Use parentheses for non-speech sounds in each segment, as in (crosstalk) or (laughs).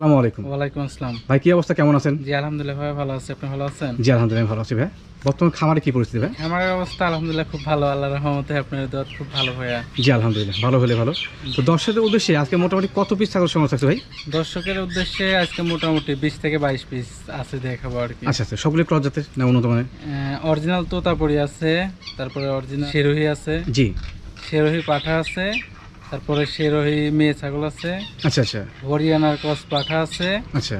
আসসালামু আলাইকুম। ওয়ালাইকুম আসসালাম। ভাই কি অবস্থা? কেমন আছেন? জি আলহামদুলিল্লাহ ভাই ভালো আছে। আপনি ভালো আছেন? জি আলহামদুলিল্লাহ ভালো আছি ভাই। বর্তমান খামারে কি পরিস্থিতি ভাই? আমার অবস্থা আলহামদুলিল্লাহ খুব ভালো। আল্লাহর রহমতে আপনার দোয়া খুব ভালো ভাইয়া। জি আলহামদুলিল্লাহ। ভালো হলে ভালো। তো দর্শকদের উদ্দেশ্যে আজকে মোটামুটি কত পিস ছাগল সংগ্রহ থাকছে ভাই? দর্শকের উদ্দেশ্যে আজকে মোটামুটি বিশ থেকে বাইশ পিস আছে দেখাবো আর কি। আচ্ছা আচ্ছা। সবগুলো ক্রস জাতের না উন্নত মানের? অরিজিনাল তোতাপুরি আছে তারপরে অরিজিনাল শেরোহি আছে জি। শেরোহি পাঠা আছে তারপরে শেরোহি মেয়ে ছাগল আছে। আচ্ছা আচ্ছা। হরিয়ানার কস পাঠা আছে। আচ্ছা।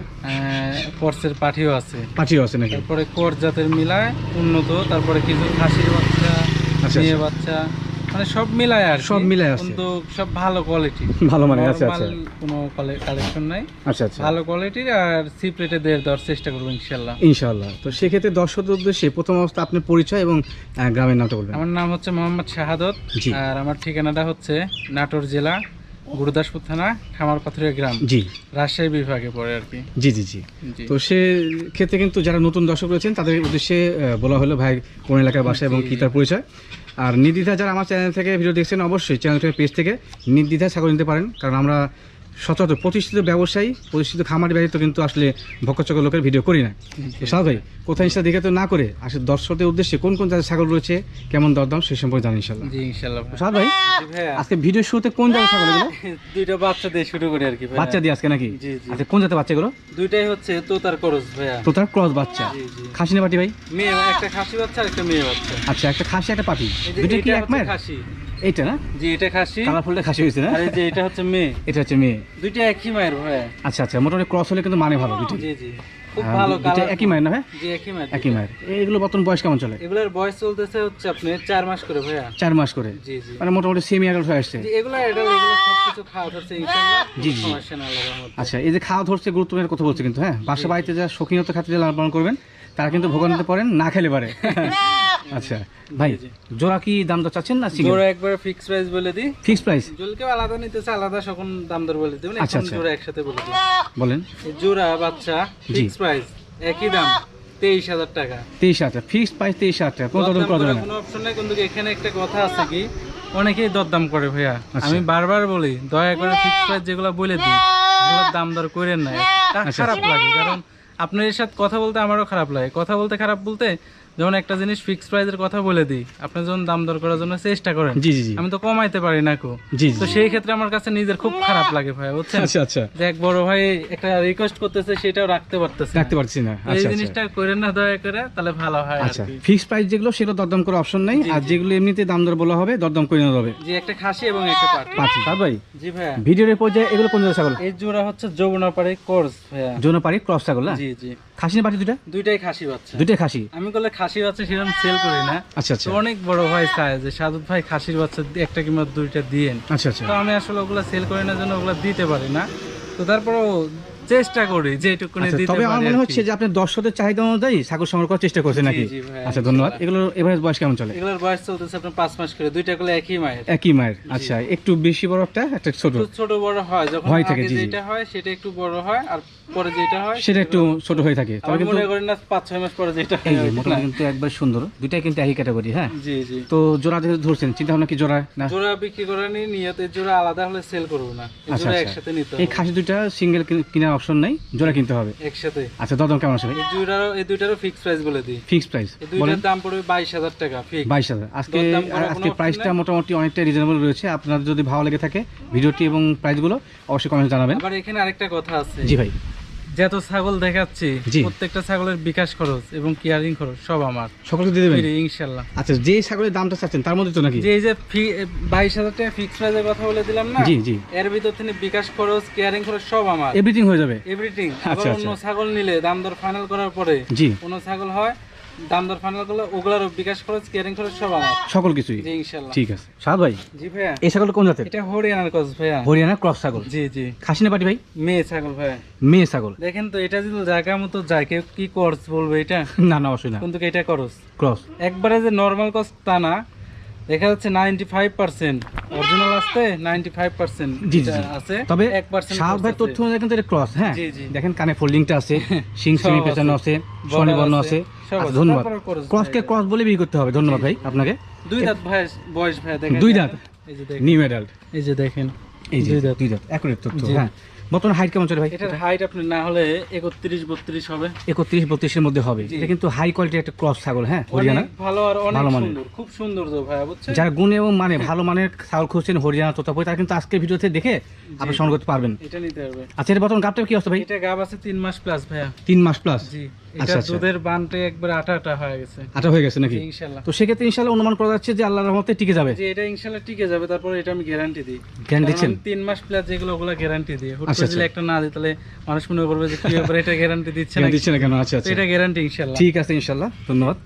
পর্সের পাঠিও আছে। পাঠিও আছে নাকি? তারপরে কোর জাতের মিলায় উন্নত তারপরে কিছু খাসির বাচ্চা আচ্ছা, মেয়ে আচ্ছা। বাচ্চা। মানে সব মিলায় আর সব মিলায় আছে। কিন্তু সব ভালো কোয়ালিটি ভালো মানে আচ্ছা আচ্ছা। কোনো কালেকশন নাই। আচ্ছা আচ্ছা। ভালো কোয়ালিটির আর সিপ রেটে দেওয়ার চেষ্টা করব ইনশাল্লাহ। ইনশাআল্লাহ তো সেক্ষেত্রে দর্শকদের উদ্দেশ্যে প্রথম অবস্থা আপনার পরিচয় এবং গ্রামের নামটা বলবেন। আমার নাম হচ্ছে মোহাম্মদ শাহাদত। আর আমার ঠিকানাটা হচ্ছে নাটোর জেলা গুরুদাসপুর থানা খামারপাথুরিয়া গ্রাম। জি। রাজশাহী বিভাগে পড়ে আর কি। জি জি জি। জি। তো সে ক্ষেত্রে কিন্তু যারা নতুন দর্শক রয়েছেন তাদের উদ্দেশ্যে বলা হলো ভাই কোন এলাকায় বাসা এবং কি তার পরিচয়? আর নির্দ্বিধা যারা আমার চ্যানেল থেকে ভিডিও দেখছেন, অবশ্যই চ্যানেল থেকে পেজ থেকে নির্দ্বিধায় ছাগল নিতে পারেন। কারণ আমরা সচরাচর প্রতিষ্ঠিত ব্যবসায়ী প্রতিষ্ঠিত খামারি ব্যতীত কিন্তু আসলে ভক্তচকর লোকের ভিডিও করি না। ভাই কোথায় ইনশা দেখে তো না করে আসলে দর্শকদের উদ্দেশ্যে কোন কোন জায়গায় ছাগল রয়েছে কেমন দরদাম সে সম্পর্কে জানি ইনশাল্লাহ। ইনশাল্লাহ। ভাই আজকে ভিডিও শুরুতে কোন জায়গায় ছাগল এগুলো? দুইটা বাচ্চা দিয়ে শুরু করি আর কি বাচ্চা দিয়ে আজকে নাকি? জি জি। আচ্ছা কোন জাতের বাচ্চাগুলো দুইটাই হচ্ছে তোতার করস ভাইয়া। তো তার ক্রস বাচ্চা। জি জি। খাসি না পাটি ভাই? মেয়ে একটা খাসি বাচ্চা আর একটা মেয়ে বাচ্চা। আচ্ছা একটা খাসি একটা পাটি। দুটো কি এক মায়ের? খাসি। এইটা না? জি এটা খাসি। কালারফুলটা খাসি হয়েছে না? আর যে এটা হচ্ছে মেয়ে। এটা হচ্ছে মেয়ে। দুইটা একই মায়ের ভাইয়া আচ্ছা আচ্ছা মোটামুটি ক্রস হলে কিন্তু মানে ভালো দুটো জি জি। খুব ভালো দুটো একই মায়ের না ভাই? জি একই মায়ের একই মায়ের। এগুলো বর্তমান বয়স কেমন চলে? এগুলোর বয়স চলতেছে হচ্ছে আপনি চার মাস করে ভাইয়া। মাস করে। জি জি। মানে মোটামুটি সেমি অ্যাডাল্ট হয়ে আসছে। জি, এগুলো এটা এগুলো সবকিছু খাওয়া ধরছে ইনশাআল্লাহ। জি, জি। সমস্যা না আল্লাহর রহমতে। আচ্ছা এই যে খাওয়া ধরছে গুরুত্বপূর্ণ কথা বলছে কিন্তু হ্যাঁ? বাসা বাড়িতে যা শৌখিনতা খাতে লালন পালন করবেন তারা কিন্তু ভোগান নিতে পারেন না খেলে পারে। (laughs) আচ্ছা ভাই জোড়া কি দাম দর চাচ্ছেন না জোড়া একবার ফিক্স প্রাইস বলে দিই। ফিক্স প্রাইস আলাদা নিতেছে আলাদা সকল দাম দর বলে দিবেন আচ্ছা, এখন আচ্ছা। জোড়া একসাথে বলে দিই। বলেন। জোড়া বাচ্চা ফিক্স প্রাইস একই দাম তেইশ হাজার টাকা। তেইশ হাজার ফিক্স প্রাইস তেইশ হাজার টাকা কোনো দরদাম দরদাম করা করার যাবে না কোনো অপশন নাই কিন্তু এখানে একটা কথা আছে কি? অনেকেই দরদাম করে ভাইয়া। আচ্ছা। আমি বারবার বলি দয়া করে ফিক্স প্রাইস যেগুলো বলে দিই দাম দর করেন না। খারাপ লাগে কারণ আপনার সাথে কথা বলতে আমারও খারাপ লাগে। কথা বলতে খারাপ বলতে যখন একটা জিনিস ফিক্স প্রাইসের কথা বলে দিই। আপনি যখন দাম দর করার জন্য চেষ্টা করেন জি জি জি। আমি তো কমাইতে পারি না কো। জি তো সেই ক্ষেত্রে আমার কাছে নিজের খুব খারাপ লাগে ভাই বুঝছেন? আচ্ছা আচ্ছা। যে এক বড় ভাই একটা রিকোয়েস্ট করতেছে সেটাও রাখতে পারতেছে রাখতে পারছি না। এই আচ্ছা আচ্ছা। জিনিসটা করেন না দয়া করে তাহলে ভালো হয় আচ্ছা ফিক্স প্রাইস যেগুলো সেগুলো দরদাম করার অপশন নেই। আর যেগুলো এমনিতে দাম দর বলা হবে দরদাম করে নেওয়া হবে। জি একটা খাসি এবং একটা পাটি। পাচ্ছি তার ভাই? জি ভাইয়া। ভিডিওর পর্যায়ে এগুলো কোন জায়গায় ছাগল? এই জোড়া হচ্ছে যমুনা পাড়ে কোর্স ভাইয়া। জন্য পারি ক্রস ছাগল না? জি জি। খাসি না পাটি দুটা দুইটাই খাসি বাচ্চা। দুইটাই খাসি? আমি বললে খাসি বাচ্চা সেরকম সেল করি না। আচ্ছা আচ্ছা। অনেক বড় ভাই চায় যে সাদুত ভাই খাসির বাচ্চা একটা কিংবা দুইটা দিয়েন। আচ্ছা আচ্ছা। তো আমি আসলে ওগুলো সেল করি না জন্য ওগুলো দিতে পারি না। তো তারপরেও চেষ্টা করি যেটুকুনি আচ্ছা, দিতে তবে আমার মনে হচ্ছে যে আপনার দর্শকদের চাহিদা অনুযায়ী ছাগল সংগ্রহ করার চেষ্টা করছেন নাকি? আচ্ছা ধন্যবাদ। এগুলোর এভারেজ বয়স কেমন চলে? এগুলোর বয়স চলতেছে আপনার পাঁচ মাস করে দুইটা গুলো একই মায়ের। একই মায়ের আচ্ছা একটু বেশি বড় একটা একটা ছোট? ছোট বড় হয় যখন হয় থাকে। যেটা হয় সেটা একটু বড় হয় আর পরে যেটা হয় সেটা একটু ছোট হয়ে থাকে। তবে কিন্তু মনে করি না পাঁচ ছয় মাস পরে যেটা হয় যে মোটামুটি কিন্তু একবার সুন্দর দুইটাই কিন্তু একই ক্যাটাগরি হ্যাঁ? জি জি। তো জোড়া যেহেতু ধরছেন চিন্তা ভাবনা কি জোড়া না? জোড়া বিক্রি করে নি নিয়তে জোড়া আলাদা হলে সেল করব না। আচ্ছা, জোড়া আচ্ছা। একসাথে নিতে এই খাসি দুইটা সিঙ্গেল কেনার অপশন নেই জোড়া কিনতে হবে। একসাথে। আচ্ছা দরদাম কেমন আছেন এই দুইটারও এই দুইটারও ফিক্সড প্রাইস বলে দিই। ফিক্সড প্রাইস এই দুইটার দাম পড়বে বাইশ হাজার টাকা ফিক্স বাইশ হাজার। আজকে দরদাম আজকে প্রাইসটা মোটামুটি অনেকটা রিজনেবল রয়েছে। আপনার যদি ভালো লেগে থাকে ভিডিওটি এবং প্রাইসগুলো অবশ্যই কমেন্টে জানাবেন। আবার এখানে আরেকটা কথা আছে। জি ভাই। যত ছাগল দেখাচ্ছি প্রত্যেকটা ছাগলের বিকাশ খরচ এবং কেয়ারিং খরচ সব আমার। সকলকে দিয়ে দেবেন? ইনশাআল্লাহ আচ্ছা যে ছাগলের দামটা চাচ্ছেন তার মধ্যে তো নাকি? যে যে বাইশ হাজার টাকা ফিক্স প্রাইসের কথা বলে দিলাম না? জি জি। এর ভিতর থেকে বিকাশ খরচ কেয়ারিং খরচ সব আমার। এভরিথিং হয়ে যাবে? এভরিথিং আচ্ছা, আবার অন্য আচ্ছা। ছাগল নিলে দাম দর ফাইনাল করার পরে জি। কোনো ছাগল হয় দাম দর ফাইনাল করলে ওগুলার বিকাশ খরচ কেয়ারিং খরচ সব আমার। সকল কিছুই? জি ইনশাল্লাহ। ঠিক আছে। সাদ ভাই জি ভাইয়া। এই ছাগলটা কোন জাতের? এটা হরিয়ানার ভাইয়া। ক্রস ছাগল? জি জি। খাসি না পাটি ভাই? মেয়ে ছাগল ভাইয়া। মেয়ে ছাগল। দেখেন তো এটা যদি জায়গা মতো যায় কেউ কি করস বলবে এটা? না না অবশ্যই না। কিন্তু এটা করস ক্রস একবারে যে নর্মাল কস তা না দেখা যাচ্ছে নাইনটি ফাইভ পার্সেন্ট অরিজিনাল আসতে নাইনটি ফাইভ পার্সেন্ট জি জি জি। আছে তবে এক পার্সেন্ট সাহাব তথ্য অনুযায়ী কিন্তু এটা ক্রস হ্যাঁ। দেখেন কানে ফোল্ডিংটা আছে সিং সিমি। পেছানো আছে বর্ডার আছে, আছে। সব আচ্ছা, আছে। ধন্যবাদ। ক্রসকে ক্রস বলে বিক্রি করতে হবে ধন্যবাদ ভাই আপনাকে। দুই দাঁত ভাই বয়স ভাই দেখেন। দুই দাঁত? এই যে দেখেন। নিউ অ্যাডাল্ট এই যে দেখেন। এই যে দুই দাঁত। দুই দাঁত অ্যাকুরেট তথ্য হ্যাঁ। বর্তমান হাইট কেমন চলে ভাই? এটার হাইট আপনি না হলে একত্রিশ বত্রিশ হবে। একত্রিশ বত্রিশের মধ্যে হবে। এটা কিন্তু হাই কোয়ালিটি একটা ক্রস ছাগল হ্যাঁ? হরিয়ানা? ভালো আর অনেক সুন্দর খুব সুন্দর তো ভাইয়া বুঝছেন? যারা গুণ এবং মানে ভালো মানের ছাগল খুঁজছেন হরিয়ানা তোতাপুরি তারা কিন্তু আজকে ভিডিওতে দেখে আপনি সংগ্রহ করতে পারবেন। এটা নিতে আচ্ছা এটা বর্তমান গাবটা কি অবস্থা ভাই? এটা গাব আছে তিন মাস প্লাস ভাইয়া। তিন মাস প্লাস জি। এটা আচ্ছা। দুধের বানটে একবার আটা আটা হয়ে গেছে। আটা হয়ে গেছে নাকি? ইনশাল্লাহ তো সেক্ষেত্রে অনুমান করা যাচ্ছে যে আল্লাহর রহমতে টিকে যাবে। যে এটা ইনশাল্লাহ টিকে যাবে তারপর এটা আমি গ্যারান্টি দিই। দিচ্ছেন? মাস প্লাস যেগুলো ওগুলো গ্যারান্টি দিই। হুট আচ্ছা, করে আচ্ছা। একটা না দিই তাহলে মানুষ মনে করবে যে কি ব্যাপার এটা গ্যারান্টি দিচ্ছে না দিচ্ছে না কেন? আচ্ছা আচ্ছা। এটা গ্যারান্টি ঠিক আছে ইনশাল্লাহ ধন্যবাদ।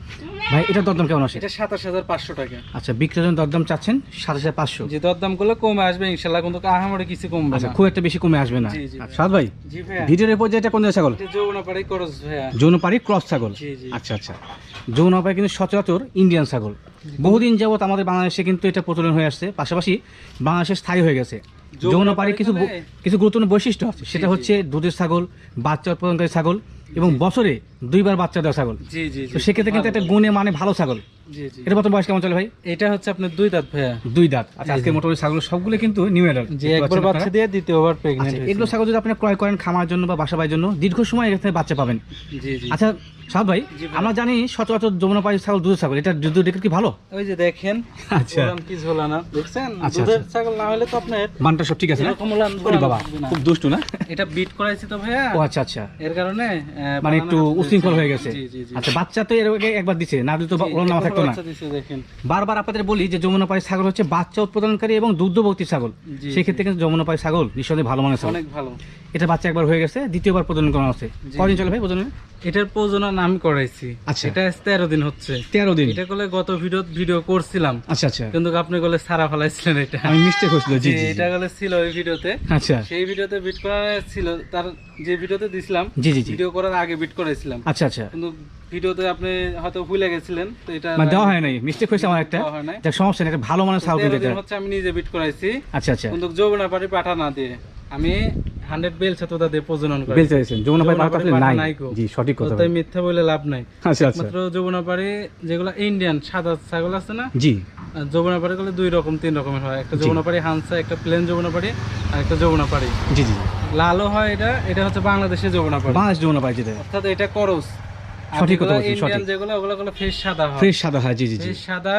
ভাই এটার দরদাম কেমন আসে? এটা সাতাশ হাজার পাঁচশো টাকা। আচ্ছা বিক্রয়ের দরদাম চাচ্ছেন সাত হাজার পাঁচশো? যে দরদাম করলে কমে আসবে ইনশাল্লাহ কিন্তু আহামরি কিছু কমবে আচ্ছা খুব একটা বেশি কমে আসবে না। আচ্ছা, সাদ ভাই ভিডিওর এরপর যে এটা কোন ছাগল? এটা যৌবনাপাড়ি করস ভাইয়া। যৌনপাড়ি ক্রস ছাগল। জি জি। আচ্ছা আচ্ছা। যৌনপাড়ি কিন্তু সচরাচর ইন্ডিয়ান ছাগল। বহুদিন যাবত আমাদের বাংলাদেশে কিন্তু এটা প্রচলন হয়ে আসছে। পাশাপাশি বাংলাদেশে স্থায়ী হয়ে গেছে। যৌনপাড়ি কিছু কিছু গুরুত্বপূর্ণ বৈশিষ্ট্য আছে। সেটা। হচ্ছে দুধের ছাগল বাচ্চা উৎপাদনকারী ছাগল এবং বছরে দুইবার বাচ্চা দেওয়া ছাগল। জি জি তো সেক্ষেত্রে কিন্তু একটা গুণে মানে ভালো ছাগল। জি জি। এটা বর্তমান বয়স কেমন চলে ভাই? এটা হচ্ছে আপনার দুই দাঁত ভাইয়া। দুই দাঁত। আচ্ছা আজকে মোটামুটি ছাগল সবগুলো কিন্তু নিউ অ্যাডাল্ট যে একবার বাচ্চা দিয়ে দ্বিতীয়বার প্রেগনেন্ট আচ্ছা এগুলো ছাগল যদি আপনি ক্রয় করেন খামার জন্য বা বাসা জন্য দীর্ঘ সময় এখানে বাচ্চা পাবেন। জি জি। আচ্ছা ভাই আমরা জানি সচরাচর যমুনা পাড়ি ছাগল দুধের ছাগল। এটা দুধ রেকর্ড কি ভালো? ওই যে দেখেন আচ্ছা। কি ঝোলা না দেখছেন? আচ্ছা, দুধের ছাগল না হলে তো আপনার মানটা সব ঠিক আছে না? ওরে বাবা খুব দুষ্টু না? এটা বিট করাইছি তো ভাইয়া। ও আচ্ছা আচ্ছা। এর কারণে মানে একটু উশৃঙ্খল হয়ে গেছে। আচ্ছা বাচ্চা তো এর আগে একবার দিছে না দিলে তো ওরা নামা থাকতো না। বারবার আপনাদের বলি যে যমুনা পাড়ি ছাগল হচ্ছে বাচ্চা উৎপাদনকারী এবং দুগ্ধবর্তী ছাগল। সেক্ষেত্রে কিন্তু যমুনা পাড়ি ছাগল নিঃসন্দেহে ভালো মানের ছাগল। অনেক ভালো। এটা বাচ্চা একবার হয়ে গেছে দ্বিতীয়বার প্রজনন করা হচ্ছে। কদিন চলে ভাই প্রজনন? এটার প্রজনন আমি করাইছি। আচ্ছা। এটা তেরো দিন হচ্ছে। তেরো দিন? এটা করলে গত ভিডিও ভিডিও করছিলাম। আচ্ছা আচ্ছা। কিন্তু আপনি বলে সারা ফেলাইছিলেন এটা। আমি মিস্টেক হয়েছিল জি। এটা গলে ছিল ওই ভিডিওতে। আচ্ছা। সেই ভিডিওতে বিট করা ছিল তার যে ভিডিওতে দিছিলাম জি জি ভিডিও করার আগে বিট করাইছিলাম আচ্ছা আচ্ছা। কিন্তু ভিডিওতে আপনি হয়তো ভুলে গেছিলেন তো এটা মানে দেওয়া হয় নাই। মিস্টেক হয়েছে আমার একটা। হয় নাই। দেখ সমস্যা নেই একটা ভালো দিন এটা। হচ্ছে আমি নিজে বিট করাইছি। আচ্ছা আচ্ছা। কিন্তু যৌবনা পারি পাঠা না দিয়ে। আমি হান্ড্রেড বেল ছাত্রতা দিয়ে প্রজনন করি। বেল চাইছেন যমুনা পাড়ি পাতা পাড়ি নাই জি সঠিক কথা তাই মিথ্যা বলে লাভ নাই। আচ্ছা আচ্ছা। মাত্র যৌবনা পারি যেগুলো ইন্ডিয়ান সাদা ছাগল আছে না? জি। আর যৌবনা পাড়ি গুলো দুই রকম তিন রকমের হয়। একটা যৌবনা পাড়ি হানসা একটা প্লেন যৌবনা পাড়ি আর একটা যৌবনা পাড়ি। জি জি লালও হয় এটা এটা হচ্ছে বাংলাদেশের যৌবনা পাড়ি। বাংলাদেশ যমুনা পাড়ি যেটা। অর্থাৎ এটা করস। সঠিক কথা বলছেন, সঠিক। যেগুলো ওগুলো ওগুলো ফ্রেশ সাদা হয়। ফ্রেশ সাদা হয় জি জি জি। সাদা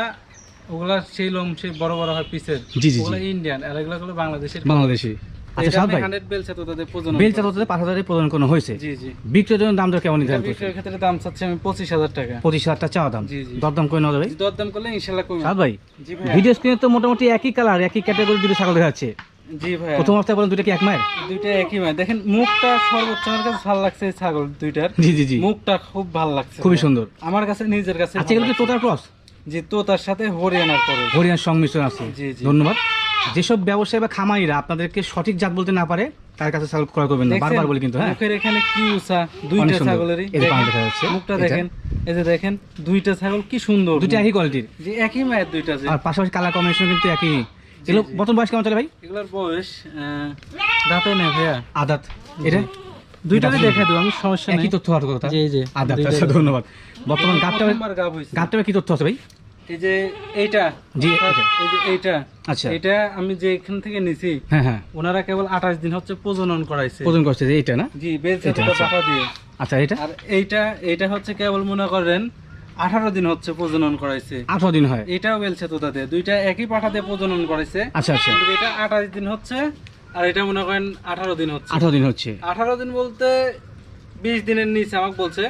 ওগুলা সেই লোম সেই বড় বড় হয় পিসের জি, জি। ইন্ডিয়ান আর এগুলো বাংলাদেশের। বাংলাদেশি। আচ্ছা এটা ভাই 100 বেল ছাত্র তাদের প্রজনন বেল করি। চালাতে পাঁচ হাজারে প্রদান করা হয়েছে? জি জি। জন্য দাম দর কেমন নির্ধারণ করছে বিক্রয়ের ক্ষেত্রে দাম চাচ্ছি আমি পঁচিশ হাজার টাকা। পঁচিশ হাজার টাকা চাওয়া দাম। জি, জি। দরদাম করে নেওয়া যাবে দরদাম করলে ইনশাল্লাহ কমে। সাদ ভাই ভিডিও স্ক্রিনে তো মোটামুটি একই কালার একই ক্যাটাগরি দুটো ছাগল দেখা যাচ্ছে। জি ভাই প্রথম অবস্থায় বলেন দুটো কি এক মায়ের? দুইটা একই মায় দেখেন মুখটা সর্বোচ্চ আমার কাছে ভালো লাগছে এই ছাগল দুইটার। জি জি জি। মুখটা খুব ভালো লাগছে। খুবই সুন্দর। আমার কাছে নিজের কাছে আচ্ছা এগুলো কি তোতার ক্রস যে তো তার সাথে হরিয়ানার সংমিশ্রণ আছে। জি, জি। ধন্যবাদ। যেসব ব্যবসায়ী বা খামারিরা আপনাদেরকে সঠিক জাত বলতে না পারে তার কাছে ছাগল ক্রয় করবেন না। বারবার বলি কিন্তু হ্যাঁ। মুখের এখানে কি উঁচা দুইটা। ছাগলেরই। দেখা যাচ্ছে। মুখটা দেখেন এই যে দেখেন দুইটা ছাগল কি সুন্দর। দুটো একই কোয়ালিটির যে একই মায়ের দুইটা যে আর পাশাপাশি কালার কম্বিনেশন কিন্তু একই। এগুলো। প্রথম বয়স কেমন চলে ভাই? এগুলোর বয়স দাঁতে নেই ভাইয়া। আদাত। এটা? এটা দেখা দেবো আমি সমস্যা নেই। কি তথ্য কথা। জি জি। আদাত। আচ্ছা ধন্যবাদ। বর্তমান গাবটা প্রথমবার গাব হইছে। গাবটা কি তথ্য আছে ভাই? এই যে এইটা। জি, এই যে এইটা। আচ্ছা। এটা আমি যে এখান থেকে নিছি হ্যাঁ হ্যাঁ। ওনারা কেবল আঠাশ দিন হচ্ছে প্রজনন করাইছে। প্রদান করছে এইটা না? জি এটা, দুটো আচ্ছা। দিয়ে। আচ্ছা এটা আর এইটা এইটা হচ্ছে কেবল মনে করেন আঠারো দিন হচ্ছে প্রজনন করাইছে। আঠারো দিন হয়। এটাও বেলছে তো তাদের দুইটা একই পাঠাতে প্রজনন করাইছে। আচ্ছা আচ্ছা। এটা আঠাশ দিন হচ্ছে আর এটা মনে করেন আঠারো দিন হচ্ছে। আঠারো দিন হচ্ছে। আঠারো দিন বলতে বিশ দিনের নিচে আমাকে বলছে।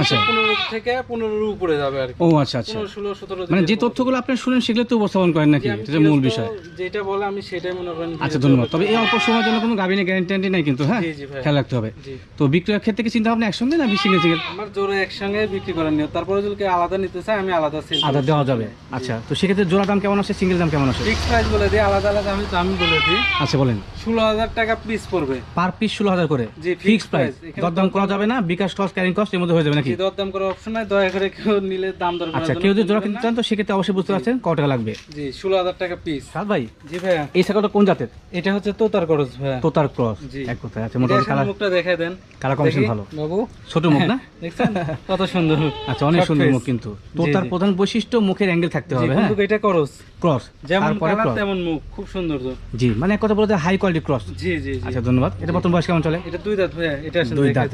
আচ্ছা। পনেরো থেকে পনেরোর উপরে যাবে আর ও আচ্ছা আচ্ছা। ষোলো সতেরো মানে যে তথ্যগুলো আপনি শুনেন সেগুলো তো উপস্থাপন করেন নাকি? এটা মূল বিষয়। যেটা বলে আমি সেটাই মনে করেন আচ্ছা ধন্যবাদ। তবে এই অল্প সময়ের জন্য কোনো গাভিনে গ্যারান্টি নাই কিন্তু হ্যাঁ? জি জি ভাই। খেয়াল রাখতে হবে। তো বিক্রয়ের ক্ষেত্রে কি চিন্তা ভাবনা একসঙ্গে না সিঙ্গেল সিঙ্গেল আমার জোরে একসঙ্গে বিক্রি করেন নিও তারপরে যদি আলাদা নিতে চায় আমি আলাদা সেল আদা দেওয়া যাবে। আচ্ছা তো সেক্ষেত্রে জোড়া দাম কেমন আছে সিঙ্গেল দাম কেমন আছে ফিক্স প্রাইস বলে দিই আলাদা আলাদা আমি দাম বলে দিই। আচ্ছা বলেন। ষোলো হাজার টাকা পিস পড়বে। পার পিস ষোলো হাজার করে। জি, ফিক্স প্রাইস। দরদাম করা যাবে না বিকাশ কস্ট ক্যারিং কস্ট এর মধ্যে হয়ে যাবে নাকি? দরদাম করার অপশন নাই দয়া করে কেউ নিলে দাম দর আচ্ছা কেউ যদি জোড়া কিনতে চান তো সেক্ষেত্রে অবশ্যই বুঝতে পারছেন কত টাকা লাগবে। জি ষোলো হাজার টাকা পিস সাদ ভাই জি ভাইয়া। এই ছাগলটা কোন জাতের? এটা হচ্ছে তোতার ভাইয়া। তোতার ক্রস জি। এক কথায় আচ্ছা মোটামুটি কালার মুখটা দেখাই দেন। কালার ভালো। বাবু। ছোট মুখ না? (laughs) দেখছেন? কত সুন্দর। আচ্ছা অনেক সুন্দর মুখ কিন্তু। তোতার প্রধান বৈশিষ্ট্য মুখের অ্যাঙ্গেল থাকতে হবে হ্যাঁ? কিন্তু এটা খরচ ক্রস যেমন কালার তেমন মুখ খুব সুন্দর তো। জি মানে এক কথা বলতে হাই কোয়ালিটি ক্রস। জি জি আচ্ছা ধন্যবাদ। এটা বর্তমান বয়স কেমন চলে? এটা দুই দাঁত ভাইয়া এটা আসলে দুই দাঁত।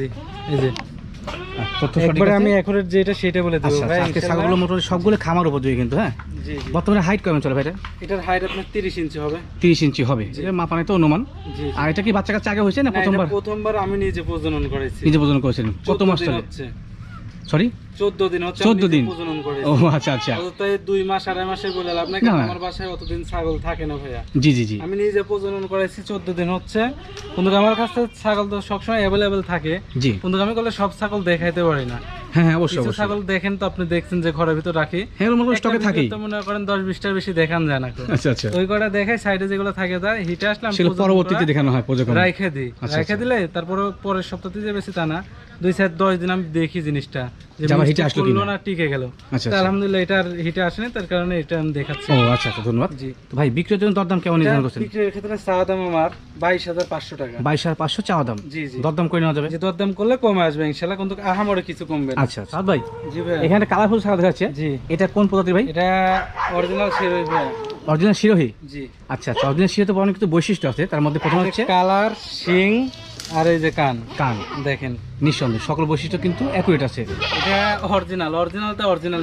এই যে। একবারে আছে? আমি এখন যেটা সেটা বলে দেবো আচ্ছা ভাই আচ্ছা, আজকে ছাগলগুলো মোটামুটি সবগুলো খামার উপযোগী কিন্তু হ্যাঁ? বর্তমানে হাইট কেমন চলে ভাইটা এটার হাইট আপনার তিরিশ ইঞ্চি হবে। তিরিশ ইঞ্চি হবে। এটা মাপানে তো অনুমান। আর এটা কি বাচ্চা কাচ্চা আগে হয়েছে না প্রথমবার? প্রথমবার আমি নিজে প্রজনন করেছি। নিজে প্রজনন করেছিলেন। কত মাস চলে? সরি দিন হচ্ছে 14 আমি দিন। প্রজনন করে ও আচ্ছা আচ্ছা। তাই মাস আড়াই মাসে বলে লাভ নাই কারণ আমার বাসায় অতদিন ছাগল থাকে না ভাইয়া। জি জি জি। আমি নিজে প্রজনন করাইছি চোদ্দ দিন হচ্ছে। আমার কাছে ছাগল তো সবসময় অ্যাভেলেবেল থাকে। জি। আমি সব ছাগল দেখাইতে পারি না। হ্যাঁ হ্যাঁ অবশ্যই অবশ্যই। ছাগল দেখেন তো আপনি দেখছেন যে ঘরের ভিতর রাখি। হ্যাঁ ওর স্টকে একটা তো মনে করেন দশ বিশটার বেশি দেখান যায় না আচ্ছা আচ্ছা। ওই কটা দেখাই সাইডে যেগুলো থাকে যায় হিটে আসলে আমি সেগুলো প্রজনন পরবর্তীতে দেখানো হয় রাইখে দিই আচ্ছা, রাইখে। দিলে তারপরে পরের সপ্তাহতে যে বেশি তা না দুই চার দশ দিন আমি দেখি জিনিসটা যে যে হিটে আসলো কিনা। না টিকে গেল। আচ্ছা। আলহামদুলিল্লাহ এটার হিটে আসেনি তার কারণে এটা আমি দেখাচ্ছি। ও আচ্ছা ধন্যবাদ। জি। তো ভাই বিক্রির জন্য দরদাম কেমন নির্ধারণ করছেন? বিক্রির ক্ষেত্রে চাওয়া দাম আমার বাইশ হাজার পাঁচশো টাকা। চাওয়া দাম? জি জি। দরদাম করে নেওয়া যাবে? যে দরদাম করলে কমে আসবে ইনশাল্লাহ কিন্তু আহামরে কিছু কমবে না। আচ্ছা সাদ ভাই জি ভাই। এখানে কালারফুল ছাগল দেখা যাচ্ছে জি। এটা কোন প্রজাতির ভাই? এটা অরিজিনাল ভাই। অরিজিনাল শিরোহী? জি। আচ্ছা আচ্ছা। অরিজিনাল শিরোতে অনেক কিছু বৈশিষ্ট্য আছে। তার মধ্যে প্রথম হচ্ছে কালার শিং আর এই যে কান। কান। দেখেন। নিঃসন্দেহে সকল বৈশিষ্ট্য কিন্তু অ্যাকুরেট আছে। এটা অরিজিনাল অরিজিনাল অরিজিনাল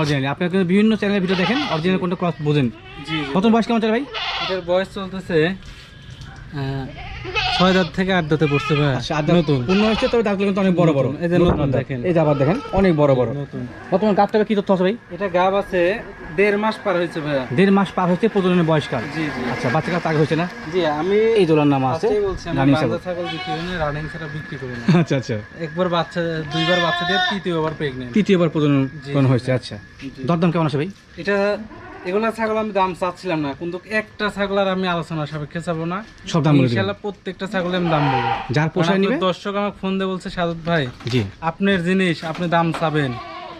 অরিজিনাল আপনার কিন্তু বিভিন্ন চ্যানেলের ভিডিও দেখেন অরিজিনাল কোনটা ক্রস বোঝেন। জি প্রথম বয়স কেমন চলে ভাই? এটার বয়স চলতেছে ছয় দাঁত থেকে আট দাঁতে পড়ছে ভাই। আচ্ছা নতুন। পূর্ণ হচ্ছে তবে দাঁতগুলো কিন্তু অনেক বড় বড়। এই যে নতুন দেখেন। এই যে আবার দেখেন অনেক বড় বড়। নতুন। বর্তমান গাছটা কি তথ্য আছে ভাই? এটা গাব আছে দেড় মাস পার হয়েছে ভাইয়া। দেড় মাস পার হচ্ছে প্রজননের বয়সকাল। জি জি। আচ্ছা বাচ্চা কাছ আগে হয়েছে না? জি আমি এই দোলার নাম আছে আমি ছাগল। ছাগল বিক্রি করি রানিং ছাড়া বিক্রি করি (laughs) আচ্ছা আচ্ছা। একবার বাচ্চা দুইবার বাচ্চা দিয়ে তৃতীয়বার তৃতীয়বার প্রজনন জি, হয়েছে আচ্ছা। দরদাম কেমন আছে ভাই? এটা এগুলা ছাগল আমি দাম চাচ্ছিলাম না কিন্তু একটা ছাগল আর আমি আলোচনা সাপেক্ষে চাবো না। সব দাম ইনশাল্লাহ প্রত্যেকটা ছাগলে আমি দাম বলব। যার পোষায় নিবে? দর্শক আমাকে ফোন দিয়ে বলছে সাদত ভাই জি। আপনার জিনিস আপনি দাম চাবেন।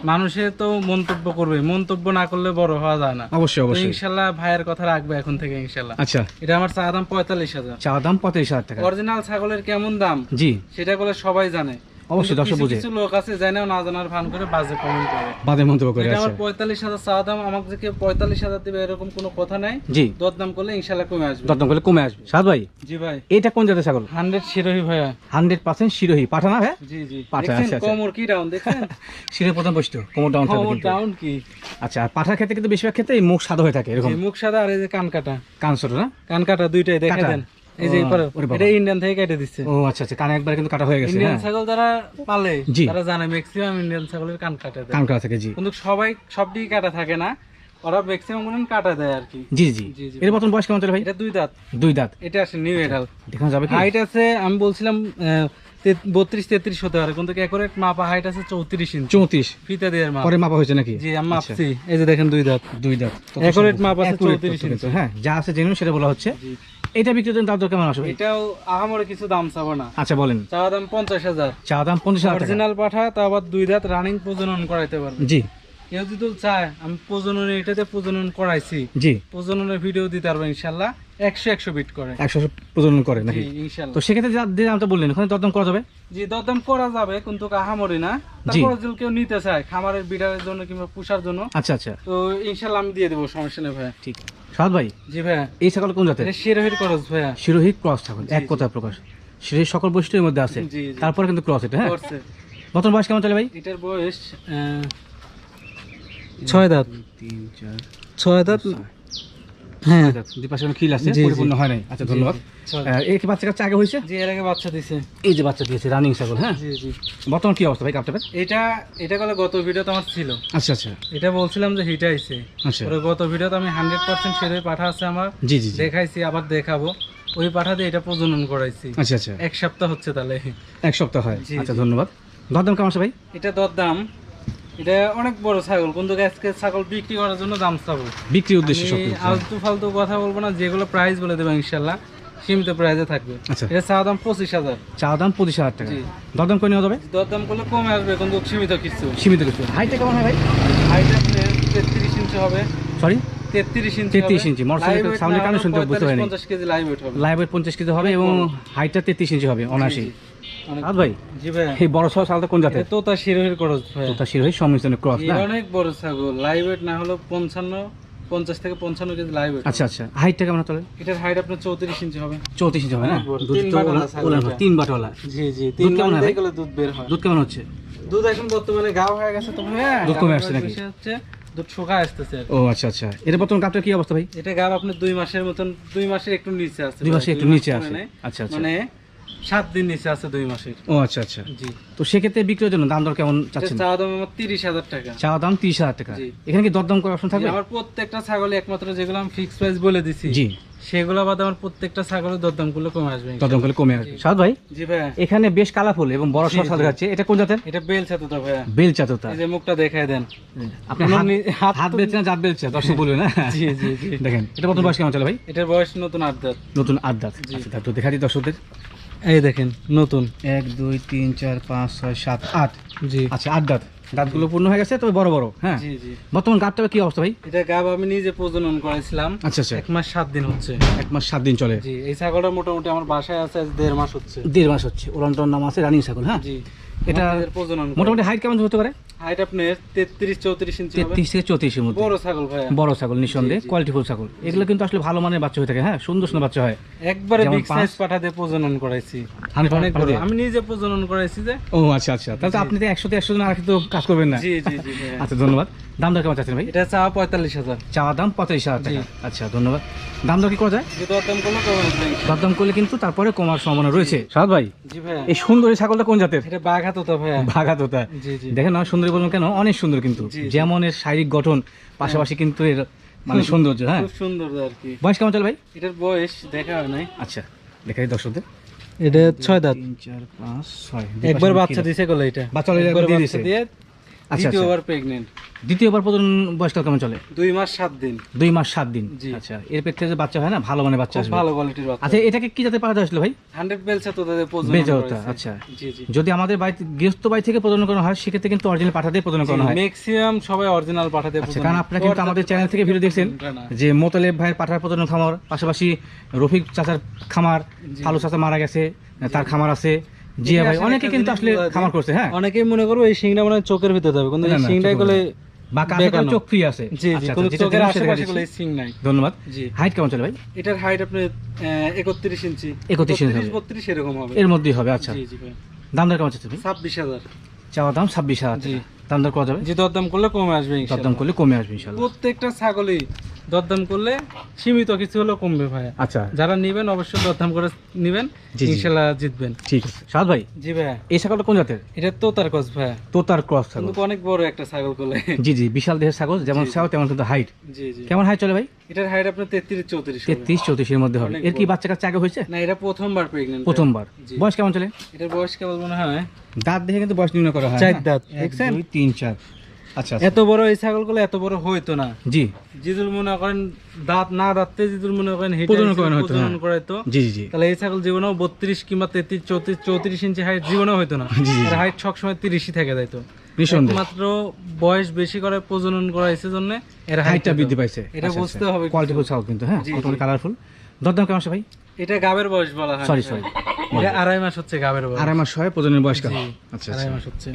মানুষে তো মন্তব্য করবে মন্তব্য না করলে বড় হওয়া যায় না। অবশ্যই অবশ্যই। ইনশাল্লাহ ভাইয়ের কথা রাখবে এখন থেকে ইনশাল্লাহ। আচ্ছা। এটা আমার চা দাম পঁয়তাল্লিশ হাজার। চাওয়া দাম পঁয়ত্রিশ হাজার টাকা। অরিজিনাল ছাগলের কেমন দাম? জি। সেটা বলে সবাই জানে। অবশ্যই দর্শক বুঝে। কিছু লোক আছে জানেও না জানার ভান করে বাজে কমেন্ট করে। বাদে মন্তব্য করে আচ্ছা আমার পঁয়তাল্লিশ হাজার চা দাম আমাকে পঁয়তাল্লিশ হাজার দিবে এরকম কোনো কথা নাই। জি। দরদাম করলে ইনশাল্লাহ কমে আসবে। দরদাম করলে কমে আসবে। সাদ ভাই জি ভাই। এটা কোন জাতের ছাগল? হান্ড্রেড শিরোহী ভাইয়া। Hundred percent Sirohi. পাঠা না জি জি। পাঠা, দেখছেন আচ্ছা। কোমর কি ডাউন (laughs) প্রথম কোমর ডাউন কোমর ডাউন কি? আচ্ছা আর পাঠার ক্ষেত্রে কিন্তু বেশিরভাগ ক্ষেত্রে মুখ সাদা হয়ে থাকে এরকম। মুখ সাদা আর এই যে কান কাটা। কান ছোট না? কান কাটা দুইটাই দেখে? দেন। এই যে ও, এপারে, ওরে বাবা। এটা ইন্ডিয়ান থেকে কেটে দিচ্ছে ও আচ্ছা আচ্ছা কানে একবার কিন্তু কাটা হয়ে গেছে ইন্ডিয়ান ছাগল যারা পালে তারা জানে ম্যাক্সিমাম ইন্ডিয়ান ছাগলের কান কাটা দেয়। কান কাটা থাকে জি। কিন্তু সবাই সবটি কাটা থাকে না। ওরা ম্যাক্সিমাম মনে কাটা দেয় আর কি। জি জি। এর মতন বয়স কেমন চলে ভাই? এটা দুই দাঁত। দুই দাঁত। এটা নিউ এডাল যাবে হাইট আছে আমি বলছিলাম বত্রিশ তেত্রিশ হতে পারে। কিন্তু একরেট মাপা হাইট আছে চৌত্রিশ ইঞ্চি চৌত্রিশ। ফিতা মাপ। পরে মাপা হয়েছে নাকি? জি আমি মাপছি। এই যে দেখেন দুই দাঁত। দুই দাঁত। মাপ আছে 34 হ্যাঁ যা আছে জেনুইন সেটা বলা হচ্ছে। এটা বিক্রির জন্য দাম দর কেমন আসবে? এটাও আহামরে কিছু দাম চাবো না। আচ্ছা বলেন। চাওয়া দাম পঞ্চাশ হাজার। চা দাম পঞ্চাশ হাজার অরিজিনাল পাঠা তা আবার দুই দাঁত রানিং প্রজনন করাইতে পারবে। জি। কেউ যদি চায় আমি প্রজনন এটাতে প্রজনন করাইছি। জি। প্রজননের ভিডিও দিতে পারব ইনশাল্লাহ। একশো একশো বিট করে। একশো প্রজনন করে নাকি? ইনশাল্লাহ। তো সেক্ষেত্রে যা যে দামটা বললেন ওখানে দরদাম করা যাবে? জি দরদাম করা যাবে কিন্তু না। তারপরে যদি কেউ নিতে চায় খামারের বিড়ারের জন্য কিংবা পুষার জন্য আচ্ছা আচ্ছা। তো আমি দিয়ে দেবো সমস্যা নেই ভাইয়া। ঠিক। সাদ ভাই জি ভাইয়া। এই ছাগল কোন জাতের? শিরোহির ক্রস ছাগল এক জি। কথা প্রকাশ। শিরোহীর সকল বৈশিষ্ট্যের মধ্যে আছে। তারপরে কিন্তু ক্রস এটা হ্যাঁ? বয়স কেমন চলে ভাই? এটার বয়স ছয় দাঁত। তিন চার ছয় দাঁত হ্যাঁ। দুই পাশে খিল আছে? জি, জি। পরিপূর্ণ হয় নাই। আচ্ছা ধন্যবাদ। ছয় দাঁত। আহ, এই বাচ্চা কাচ্চা আগে হয়েছে? জি এর আগে বাচ্চা দিছে এই যে বাচ্চা দিয়েছে রানিং ছাগল হ্যাঁ? জি জি। বর্তমান কি অবস্থা ভাই কাপটাপের এটা এটা গেলে গত আমার ছিল। আচ্ছা আচ্ছা। এটা বলছিলাম যে হিট আইছে। আচ্ছা। গত ভিডিওতে আমি হান্ড্রেড পার্সেন্ট সেরে পাঠা আছে আমার। জি জি দেখাইছি আবার দেখাবো। ওই পাঠা দিয়ে এটা প্রজনন করাইছি। আচ্ছা আচ্ছা। এক সপ্তাহ হচ্ছে তাহলে। এক সপ্তাহ হয়। আচ্ছা ধন্যবাদ। দরদাম কেমন আছে ভাই? এটা দর দাম এটা অনেক বড় ছাগল। কিন্তু আজকে ছাগল বিক্রি করার জন্য দাম চাবো। বিক্রি উদ্দেশ্যে সব আলতু ফালতু কথা বলব না যেগুলো প্রাইস বলে দেবো ইনশাল্লাহ সীমিত প্রাইসে থাকবে। আচ্ছা। এটা চা দাম পঁচিশ হাজার। চা দাম পঁচিশ হাজার টাকা। দরদাম করে নেওয়া যাবে দরদাম করলে কমে আসবে কিন্তু সীমিত কিছু। সীমিত কিছু। হাইটটা কেমন হয় ভাই? হাইট আপনার তেত্রিশ ইঞ্চি হবে। সরি তেত্রিশ ইঞ্চি 33 ইঞ্চি, মোটরসাইকেল সামনে কানে শুনতে বুঝতে পারিনি। পঞ্চাশ কেজি লাইভ হবে। লাইভ পঞ্চাশ কেজি হবে এবং হাইটটা তেত্রিশ ইঞ্চি হবে অনাশি ভাই জি ভাই। এই বড় সহ সালটা কোন জাতের? তোতা শিরোহির খরচ ভাই। তোতা শিরোহী সংমিশ্রণের ক্রস না? অনেক বড় ছাগল। লাইভ ওয়েট না হলো পঞ্চান্ন পঞ্চাশ থেকে পঞ্চান্ন কেজি লাইভ আচ্ছা আচ্ছা। হাইটটা কেমন চলে এটার হাইট আপনার চৌত্রিশ ইঞ্চি হবে। চৌত্রিশ ইঞ্চি হবে না? দুধ তো ওলা- ছাগল ওলান এটা। তিন বাটওয়ালা জি জি তিন কেমন মাস ভাই? গেলে দুধ বের হয়। দুধ কেমন হচ্ছে? দুধ এখন বর্তমানে গাও হয়ে গেছে তো হ্যাঁ দুধ কমে আসছে নাকি? হচ্ছে দুধ শুকায় আসতেছে কি। ও আচ্ছা আচ্ছা। এটা বর্তমান কাপটার কি অবস্থা ভাই? এটা গাব আপনার দুই মাসের মতন দুই মাসের একটু নিচে আছে দুই ভাই, মাসে একটু নিচে আছে। আচ্ছা আচ্ছা। মানে সাত দিন নিচে আছে দুই মাসের। ও আচ্ছা আচ্ছা। জি। তো সেক্ষেত্রে বিক্রির জন্য দাম দর কেমন চাচ্ছেন? চাওয়া দাম আমার তিরিশ হাজার টাকা। চাওয়া দাম তিরিশ হাজার টাকা। এখানে কি দরদাম করার অপশন থাকবে? আমার প্রত্যেকটা ছাগলে একমাত্র যেগুলো আমি ফিক্স প্রাইস বলে দিছি জি। সেগুলো বাদে আমার প্রত্যেকটা ছাগলের দরদামগুলো কমে আসবে দরদাম করলে কমে আসবে। সাদ ভাই জি ভাই এখানে বেশ কালাফুল এবং বড় সর সাদা যাচ্ছে এটা কোন জাতের? এটা বেল ছাতু তো ভাইয়া। বেল চাততা এই যে মুখটা দেখায় দেন। আপনি হাত- হাত বেলছে না জাত বেলছে? দর্শক বলবে না জি জি জি। দেখেন এটা কত বয়স কেমন চলে ভাই? এটার বয়স নতুন আড্ডার নতুন আট দাঁত। আচ্ছা তো দেখা দিই দর্শকদের। এই দেখেন নতুন। এক দুই তিন চার পাঁচ ছয় সাত আট। জি। আচ্ছা আট দাঁত। দাঁতগুলো পূর্ণ হয়ে গেছে তবে বড় বড় হ্যাঁ? জি জি। বর্তমান গাবটা কি অবস্থা ভাই? এটা গাব আমি নিজে প্রজনন করেছিলাম। আচ্ছা আচ্ছা। এক মাস সাত দিন হচ্ছে। এক মাস সাত দিন চলে। জি এই ছাগলটা মোটামুটি আমার বাসায় আছে দেড় মাস হচ্ছে। দেড় মাস হচ্ছে। ওলান্টন নাম আছে রানিং ছাগল হ্যাঁ? জি। এটা প্রজনন মোটামুটি হাইট কেমন হতে পারে? হাইট আপনার তেত্রিশ চৌত্রিশ ইঞ্চি হবে। তেত্রিশ থেকে চৌত্রিশের মধ্যে। বড় ছাগল ভাইয়া। বড় ছাগল নিঃসন্দেহে। কোয়ালিটিফুল ছাগল। এগুলো কিন্তু আসলে ভালো মানের বাচ্চা হয়ে থাকে হ্যাঁ? সুন্দর সুন্দর বাচ্চা হয়। একবারে বিগ সাইজ প্রজনন করাইছি। আমি নিজে প্রজনন করাইছি যে। ও আচ্ছা আচ্ছা। তাহলে আপনি তো একশোতে একশো জন আর তো কাজ করবেন না। জি জি জি আচ্ছা ধন্যবাদ। দাম দর কেমন চাচ্ছেন ভাই? এটা চা পঁয়তাল্লিশ হাজার। চাওয়া দাম পঁয়তাল্লিশ হাজার টাকা। আচ্ছা ধন্যবাদ। দাম দর কি করা যায়? দরদাম করল। দরদাম করলে কিন্তু তারপরে কমার সম্ভাবনা রয়েছে। সাদ ভাই জি ভাইয়া। এই সুন্দরী ছাগলটা কোন জাতের? এটা বাঘা ভাইয়া। ভাগা তোতা দেখেন না সুন্দরী বললাম কেন? অনেক সুন্দর কিন্তু। যেমন এর শারীরিক গঠন পাশাপাশি কিন্তু এর মানে সৌন্দর্য হ্যাঁ? খুব সুন্দর আর কি। বয়স কেমন চলে ভাই? এটার বয়স দেখা হয় নাই। আচ্ছা দেখাই দর্শকদের। এটা ছয় দাঁত। তিন চার পাঁচ ছয়। একবার বাচ্চা দিছে গেলে এটা। বাচ্চা দিয়ে দিছে। দিয়ে আচ্ছা, দ্বিতীয়বার প্রেগনেন্ট দ্বিতীয়বার প্রজনন বয়সটা কেমন চলে? দুই মাস সাত দিন। দুই মাস সাত দিন। আচ্ছা এর যে বাচ্চা হয় না? ভালো মানে বাচ্চা আসবে। ভালো কোয়ালিটির বাচ্চা। আচ্ছা এটাকে কি জাতে পাঠাতে আসলো ভাই? হান্ড্রেড বেলসা তো তাদের প্রজনন বেজা আচ্ছা। যদি আমাদের গৃহস্থ বাড়ি থেকে প্রজনন করানো হয় সেক্ষেত্রে কিন্তু অরিজিনাল পাঠা দিয়ে প্রজনন করানো হয়। ম্যাক্সিমাম সবাই অরিজিনাল পাঠাতে আচ্ছা কারণ আপনারা কিন্তু আমাদের চ্যানেল থেকে ভিডিও দেখছেন যে মোতালেব ভাইয়ের পাঠার প্রজনন খামার পাশাপাশি রফিক চাচার খামার ফালু চাচা মারা গেছে তার খামার আছে। জিয়া ভাই অনেকে কিন্তু আসলে খামার করছে হ্যাঁ। অনেকেই মনে করব এই শিংড়া মানে চোখের ভিতরে যাবে কিন্তু এই শিংড়াই গেলে আছে। জি জি আচ্ছা, আচ্ছা, যেটা চোখের আশেপাশে সিং নাই ধন্যবাদ। জি। হাইট কেমন চলে ভাই? এটার হাইট আপনার একত্রিশ ইঞ্চি 31 ইঞ্চি হবে। বত্রিশ এরকম হবে। এর মধ্যেই হবে আচ্ছা। জি জি ভাই। দাম দর কেমন ছাব্বিশ হাজার। চাওয়া দাম ছাব্বিশ হাজার জি। টাকা। দাম দর করা যাবে? জি দরদাম করলে কমে আসবে দরদাম করলে কমে আসবে ইনশাল্লাহ। প্রত্যেকটা ছাগলই দরদাম করলে সীমিত কিছু হলেও কমবে আচ্ছা। যারা নিবেন অবশ্যই দরদাম করে নিবেন। ইনশাল্লাহ জিতবেন। ঠিক আছে। সাদ ভাই জি ভাই এই ছাগলটা কোন জাতের? এটা তো তার কস ভাই তোতার ক্রস ছাগল। কিন্তু অনেক বড় একটা ছাগল কোলে। জি জি বিশাল দেহের ছাগল যেমন। ছাগল তেমন কিন্তু হাইট। জি জি। কেমন হাইট চলে ভাই? এটার হাইট আপনার তেত্রিশ চৌত্রিশ হবে। তেত্রিশ চৌত্রিশের মধ্যে হবে। এর কি বাচ্চা কাচ্চা আগে হয়েছে? না এটা প্রথমবার প্রেগনেন্ট প্রথমবার। বয়স কেমন চলে? এটার বয়স কেবল মনে হয় দাঁত দেখে কিন্তু বয়স নির্ণয় করা হয় চার? দাঁত, দেখছেন? তিন চার। আচ্ছা আচ্ছা। এত বড় এই ছাগলগুলো এত বড় হইতো না। জি। জিদুল মনে করেন দাঁত না দাঁততে জিদুল মনে করেন প্রজনন করানো প্রজনন হ্যাঁ। করাইতো। জি জি তাহলে এই ছাগল জীবনেও বত্রিশ কিংবা তেত্রিশ চৌত্রিশ চৌত্রিশ ইঞ্চি হাইট জীবনেও হইতো না। এর হাইট সবসময় তিরিশই থেকে যাইতো। একমাত্র বয়স বেশি করে প্রজনন করাইছে জন্য এর হাইটটা বৃদ্ধি পাইছে। এটা বুঝতে হবে কিছু। কোয়ালিটিফুল ছাগল কিন্তু হ্যাঁ? জি, কালারফুল দরদাম কেমন আছে ভাই? এটা গাবের বয়স বলা হয়। সরি সরি এটা আড়াই মাস হচ্ছে গাবের বয়স। আড়াই মাস হয় প্রজনের বয়স আচ্ছা আড়াই আচ্ছা মাস হচ্ছে।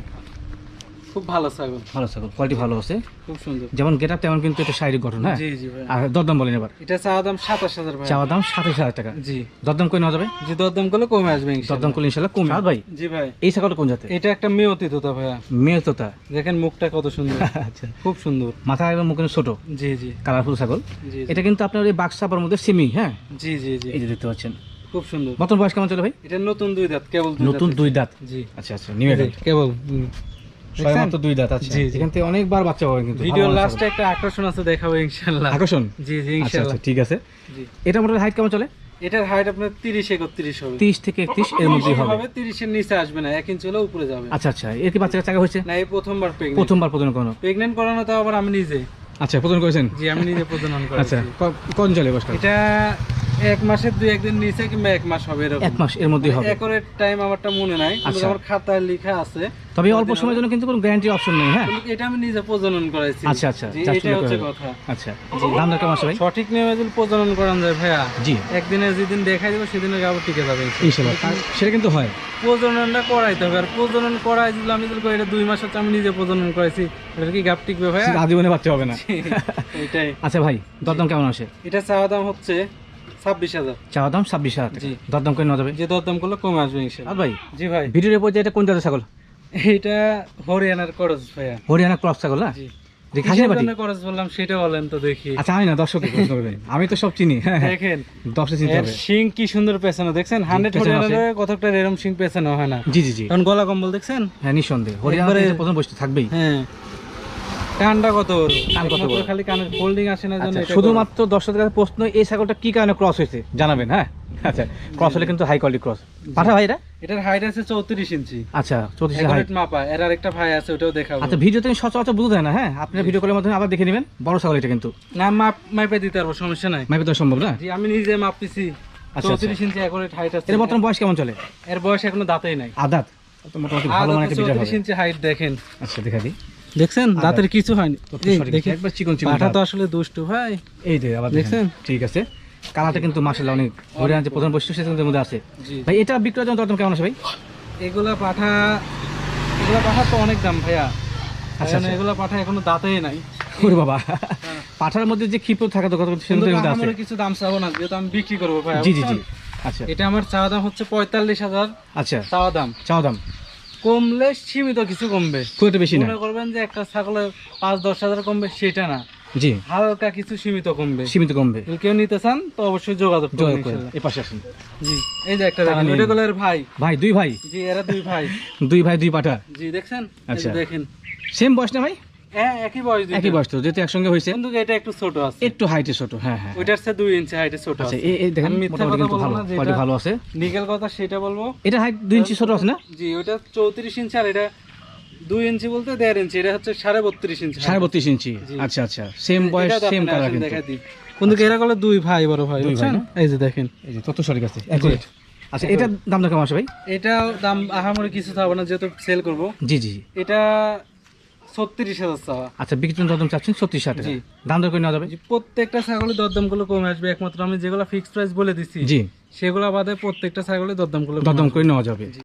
খুব ভালো ছাগল ভালো ছাগল কোয়ালিটি ভালো আছে। খুব সুন্দর। যেমন গেট তেমন কিন্তু এটা শারীরিক গঠন হ্যাঁ? জি জি ভাই। আর দরদাম বলেন এবার। এটা চাওয়া দাম সাতাশ হাজার ভাই। চাওয়া দাম সাতাশ হাজার টাকা। জি। দরদাম করে নেওয়া যাবে? জি দরদাম করলে কমে আসবে ইনশাআল্লাহ। দরদাম করলে ইনশাল্লাহ কমে। সাদ ভাই জি ভাই। এই ছাগলটা কোন জাতের? এটা একটা মেয়তি তোতা ভাইয়া। মেয়ে তোতা। দেখেন মুখটা কত সুন্দর। (laughs) আচ্ছা। খুব সুন্দর। মাথা একদম মুখ ছোট। জি জি। কালারফুল ছাগল। এটা কিন্তু আপনার ওই বাক্সাপার মধ্যে সেমি হ্যাঁ? জি জি জি। এই যে দেখতে পাচ্ছেন। খুব সুন্দর। নতুন বয়স কেমন চলে ভাই? এটা নতুন দুই দাঁত কেবল নতুন দুই দাঁত। জি। আচ্ছা আচ্ছা নিউ কেবল হুম। দুই দাঁত আচ্ছা জি, জি। এখান থেকে অনেকবার বাচ্চা পাবেন কিন্তু ভিডিও ভালো ভালো লাস্টে একটা আকর্ষণ আছে দেখাবো ইনশাআল্লাহ। আকর্ষণ? জি জি আচ্ছা ইনশাআল্লাহ। ঠিক আছে। এটা মোটামুটি হাইট কেমন চলে? এটার হাইট আপনার হবে। থেকে একত্রিশ এর মধ্যেই হবে। নিচে আসবে না এক ইঞ্চি হলে উপরে যাবে। আচ্ছা আচ্ছা এর কি বাচ্চা চাকা হয়েছে? না এই প্রথমবার প্রথমবার প্রজনন করানো করানো আবার আমি নিজে। আচ্ছা করেছেন? জি আমি নিজে প্রজনন করি আচ্ছা কোন চলে বয়সটা এটা এক মাসের দুই একদিন নিচে কিংবা এক মাস হবে এরকম। এক মাস এর মধ্যেই হবে। একরের টাইম আমারটা মনে নাই কিন্তু আচ্ছা। আমার খাতায় লেখা আছে। তবে অল্প সময়ের জন্য কিন্তু কোনো গ্যারান্টি অপশন নেই হ্যাঁ? এটা আমি নিজে প্রজনন করাইছি আচ্ছা আচ্ছা look হচ্ছে কথা। আচ্ছা দাম দর কেমন ভাই সঠিক নিয়মে যদি প্রজনন করান যায় ভাইয়া জি। একদিনে যেদিন দেখাই দেবো সেদিনের গাবর টিকে যাবে ইনশাল্লাহ। তার- সেটা কিন্তু হয়। প্রজননটা করাইতে হবে। আর প্রজনন করাই দিলে আমি যদি এটা দুই মাস হচ্ছে আমি নিজে প্রজনন করাইছি এটা কি গাব টিকবে আজীবনে বাচ্চা হবে না। (laughs) এটাই। আচ্ছা ভাই দরদাম কেমন এটা চাওয়া দাম হচ্ছে ছাব্বিশ হাজার। চাওয়া দাম ছাব্বিশ হাজার জি। দরদাম করে নেওয়া যাবে? যে দরদাম করলে কমে আসবে ইনশাল্লাহ। ভাই জি ভাই। ভিডিওর উপর এটা কোন জাতের ছাগল? এটা হরিয়ানার করজ ভাইয়া। হরিয়ানা ক্রস ছাগল না? জি। যে খাসির কিসের বাটি জন্য করজ বললাম সেটা বলেন তো দেখি। আচ্ছা আমি না দর্শক আমি তো সব চিনি। হ্যাঁ হ্যাঁ। দেখেন দশটা চিনতে হবে। শিং কি সুন্দর পেছানো দেখছেন? হান্ড্রেড। হরিয়ানার এরম শিং পেছানো হয় না। জি জি জি। এখন গলা কম্বল দেখছেন? হ্যাঁ নিঃসন্দেহে। হরিয়ানা প্রথম বস্তু থাকবেই। হ্যাঁ। কানটা কত বড়? কান কত বড়? খালি কানের ফোল্ডিং আসে না জন্য আচ্ছা শুধুমাত্র দর্শকদের কাছে প্রশ্ন এই ছাগলটা কি কারণে ক্রস হয়েছে? জানাবেন হ্যাঁ? আচ্ছা ক্রস হলে কিন্তু হাই কোয়ালিটি ক্রস পাঠা ভাই এটা? করো। এটার হাইট আছে চৌত্রিশ ইঞ্চি। আচ্ছা হাইট মাপা এর আরেকটা ভাই আছে ওটাও দেখাবো। আচ্ছা ভিডিওতে সচরাচর বুঝতে না হ্যাঁ? আপনার ভিডিও কলের মাধ্যমে আবার দেখে নেবেন। বড় ছাগল এটা কিন্তু। না মাপ মাপে দিতে পারব সমস্যা নাই। মাইপে তো সম্ভব না? জি আমি নিজে মাপিছি আচ্ছা। চৌত্রিশ ইঞ্চি অ্যাকুরেট হাইট আছে। এর বর্তমান বয়স কেমন চলে? এর বয়স এখনও দাঁতেই নাই। আদাত মোটামুটি ভালো মানে একটা ইঞ্চি হাইট দেখেন। আচ্ছা দেখা দিই। দেখছেন? দাঁতের কিছু হয়নি। একবার চিকন চিকন দাঁত। তো আসলে দুষ্টু ভাই। এই যে আবার দেখছেন? ঠিক আছে। কালারটা কিন্তু মাসাল্লাহ অনেক হরিয়ানা যে প্রধান বৈশিষ্ট্য সেটার মধ্যে আছে। ভাই এটা বিক্রয়ের জন্য দরদাম কেমন আছে ভাই? এগুলা পাঠা এগুলা পাঠা তো অনেক দাম ভাইয়া। আচ্ছা, আচ্ছা। এগুলা পাঠা এখনও দাঁতেই নাই। ওরে বাবা। পাঠার মধ্যে যে ক্ষিপ্র থাকা তো আছে। আমরা কিছু দাম চাবো না যেহেতু আমি বিক্রি করব ভাই জি জি জি। আচ্ছা। এটা আমার চাওয়া দাম হচ্ছে পঁয়তাল্লিশ হাজার। আচ্ছা। চাওয়া দাম। চাও দাম। কমলে সীমিত কিছু কমবে। খুব একটা বেশি না। মনে করবেন যে একটা ছাগলের পাঁচ দশ হাজার কমবে সেটা না। জি। হালকা কিছু সীমিত কমবে। সীমিত কমবে। কেউ নিতে চান তো অবশ্যই যোগাযোগ যোগাযোগ এই পাশে আসুন। জি এই যে একটা দেখেন এটা ওটা ভাই। ভাই দুই ভাই? জি এরা দুই ভাই। দুই ভাই দুই পাঠা? জি দেখছেন? আচ্ছা। দেখেন। সেম বয়স না ভাই? হ্যাঁ একই বয়স একই বয়স তো যেহেতু একসঙ্গে হয়েছে। কিন্তু এটা একটু ছোট আছে। একটু হাইটে ছোট হ্যাঁ হ্যাঁ। ওইটার চেয়ে ইঞ্চি হাইটে ছোট আচ্ছা আছে। এই এই দেখেন মোটামুটি কিন্তু ভালো কোয়ালিটি ভালো আছে। নিকেল কথা সেটা বলব। এটা হাইট ইঞ্চি ছোট আছে না? জি ওটা ইঞ্চি আর এটা দুই ইঞ্চি বলতে ইঞ্চি এটা হচ্ছে সাড়ে বত্রিশ ইঞ্চি সাড়ে বত্রিশ ইঞ্চি আচ্ছা আচ্ছা সেম বয়স সেম কালার কিন্তু। কিন্তু এরা বলে দুই ভাই বড় ভাই বুঝছেন? এই যে দেখেন। এই যে তত সঠিক আছে। আচ্ছা এটার দাম কেমন ভাই? এটাও দাম আহামরি কিছু থাকবে না যেহেতু সেল করব। জি জি। এটা ছত্রিশ হাজার চাওয়া। আচ্ছা বিক্রির জন্য দরদাম চাচ্ছেন ছত্রিশ হাজার দাম দর করে নেওয়া যাবে? প্রত্যেকটা ছাগলের দরদামগুলো কমে আসবে। একমাত্র আমি যেগুলো ফিক্সড প্রাইস বলে দিচ্ছি জি। সেগুলো বাদে প্রত্যেকটা ছাগলের দরদামগুলো দরদাম করে নেওয়া যাবে।